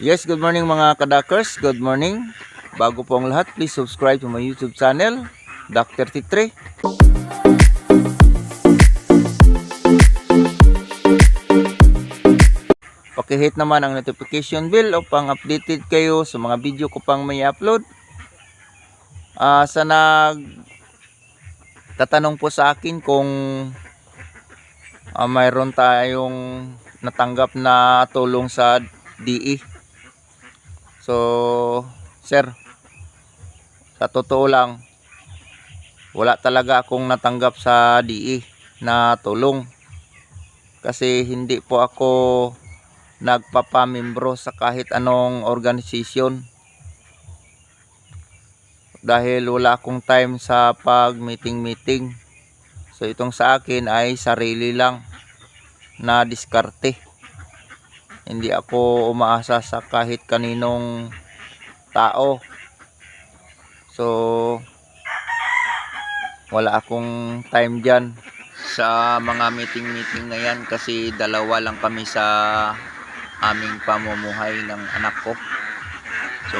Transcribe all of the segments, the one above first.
Yes, good morning mga kadakers. Good morning. Bago po ang lahat, please subscribe to my YouTube channel, Dr. Titre. Pakihit naman ang notification bell upang updated kayo sa mga video ko pang may upload. Ah, sa nag tatanong po sa akin kung ah, mayroon tayong natanggap na tulong sa DE. So, sir, sa totoo lang, wala talaga akong natanggap sa DE na tulong. Kasi hindi po ako nagpapamimbro sa kahit anong organisasyon. Dahil wala akong time sa pag meeting-meeting. So itong sa akin ay sarili lang na diskarte. Hindi ako umaasa sa kahit kaninong tao. So wala akong time dyan sa mga meeting-meeting na yan kasi dalawa lang kami sa aming pamumuhay ng anak ko. So,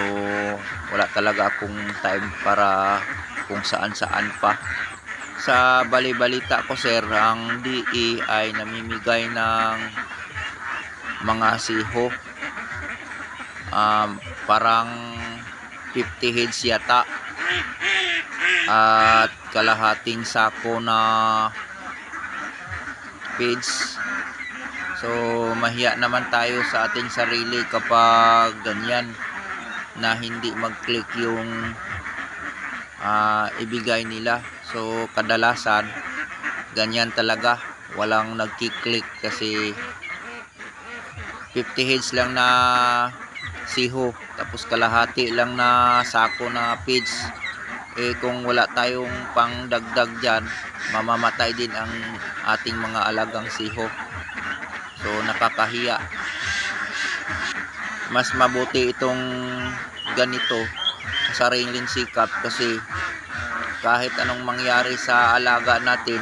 wala talaga akong time para kung saan-saan pa. Sa bali-balita ko sir, ang DE ay namimigay ng mga siho. Um, parang 50 heads yata. At kalahating sako na page. So, mahiya naman tayo sa ating sarili kapag ganyan na hindi mag-click yung ah, ibigay nila. So, kadalasan, ganyan talaga. Walang nagki-click kasi 50 heads lang na siho. Tapos kalahati lang na sako na page. Eh, kung wala tayong pangdagdag dyan, mamamatay din ang ating mga alagang siho. So nakakahiya. Mas mabuti itong ganito sa sariling sikap kasi kahit anong mangyari sa alaga natin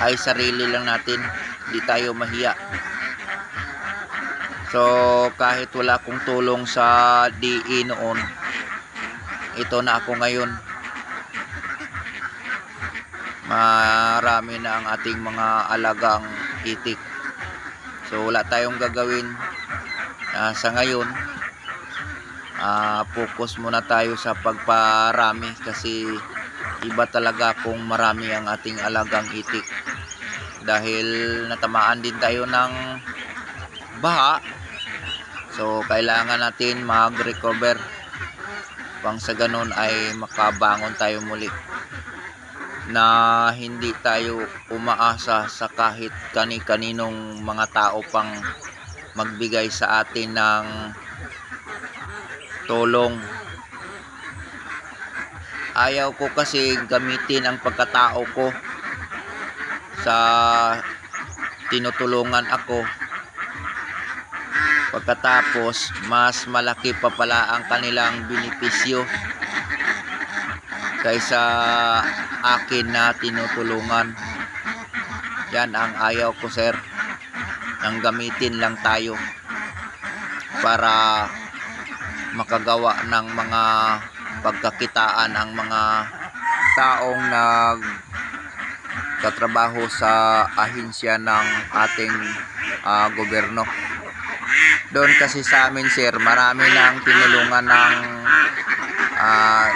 ay sarili lang natin. Hindi tayo mahiya. So kahit wala akong tulong sa DE noon, ito na ako ngayon. Marami na ang ating mga alagang itik. So wala tayong gagawin Ah, sa ngayon. Ah, focus muna tayo sa pagparami kasi iba talaga kung marami ang ating alagang itik. Dahil natamaan din tayo ng baha. So kailangan natin mag-recover. Pang sa ganun ay makabangon tayo muli na hindi tayo umaasa sa kahit kani-kaninong mga tao pang magbigay sa atin ng tulong. Ayaw ko kasi gamitin ang pagkatao ko sa tinutulungan ako. Pagkatapos, mas malaki pa pala ang kanilang benepisyo kaysa akin na tinutulungan. Yan ang ayaw ko sir. Nang gamitin lang tayo para makagawa ng mga pagkakitaan ang mga taong nag katrabaho sa ahensya ng ating ah, gobyerno. Doon kasi sa amin sir, marami nang tinulungan ng ah,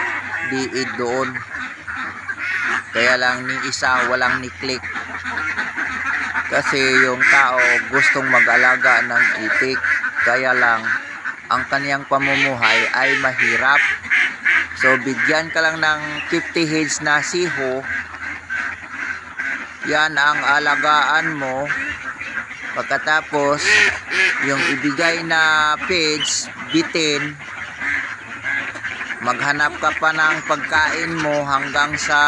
diid doon. Kaya lang ni isa walang ni-click. Kasi yung tao gustong mag-alaga ng itik. Kaya lang ang kaniyang pamumuhay ay mahirap. So bigyan ka lang ng 50 heads na siho. Yan ang alagaan mo. Pagkatapos yung ibigay na page bitin. Maghanap ka pa ng pagkain mo hanggang sa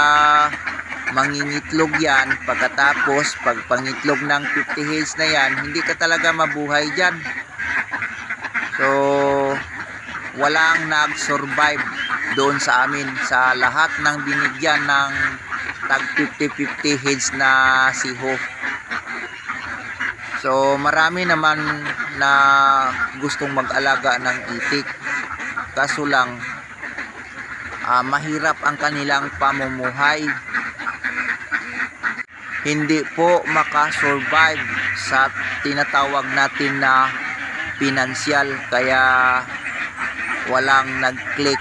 mangingitlog yan. Pagkatapos pag pangitlog ng 50 heads na yan hindi ka talaga mabuhay dyan. So walang nag survive doon sa amin. Sa lahat ng binigyan ng tag 50-50 heads na siho So marami naman na gustong mag-alaga ng itik. Kaso lang ah, mahirap ang kanilang pamumuhay. Hindi po makasurvive sa tinatawag natin na pinansyal kaya walang nag-click.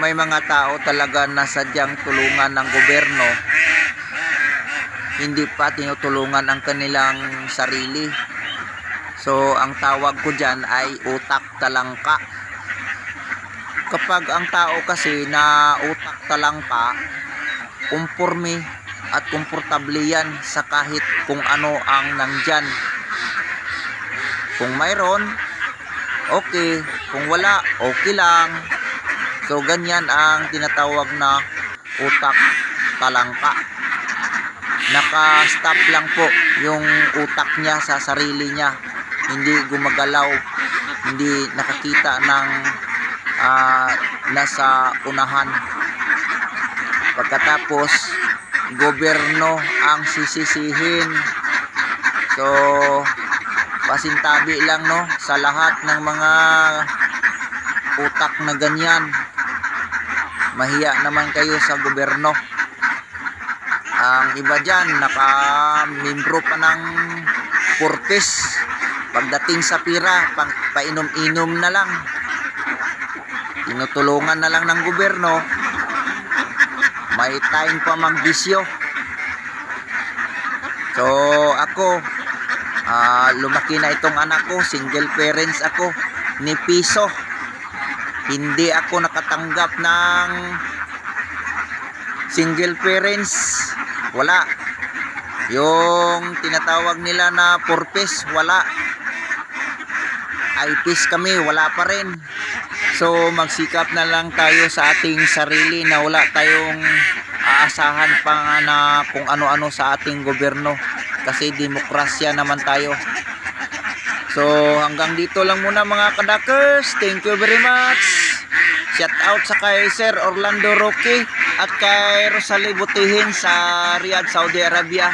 May mga tao talaga na sadyang tulungan ng gobyerno hindi pa tinutulungan ang kanilang sarili. So, ang tawag ko dyan ay utak talangka. Kapag ang tao kasi na utak talangka, umporme at komportable yan sa kahit kung ano ang nandyan. Kung mayroon, okay. Kung wala, okay lang. So, ganyan ang tinatawag na utak talangka naka-stop lang po yung utak niya sa sarili niya. Hindi gumagalaw. Hindi nakakita ng ah, nasa unahan. Pagkatapos gobyerno ang sisisihin. So pasintabi lang no sa lahat ng mga utak na ganyan. Mahiya naman kayo sa gobyerno ang iba dyan, naka-membro pa ng purpose. Pagdating sa pira, pang, painom-inom na lang. Tinutulungan na lang ng gobyerno. May time pa magbisyo. So, ako, ah, lumaki na itong anak ko, single parents ako, ni piso. Hindi ako nakatanggap ng single parents wala. Yung tinatawag nila na purpose wala. IPs kami wala pa rin. So magsikap na lang tayo sa ating sarili na wala tayong aasahan pa nga na kung ano-ano sa ating gobyerno. Kasi demokrasya naman tayo. So hanggang dito lang muna mga kadakers. Thank you very much. Shout out sa kay Sir Orlando Roque at kay Rosalie Butihin sa Riyadh, Saudi Arabia.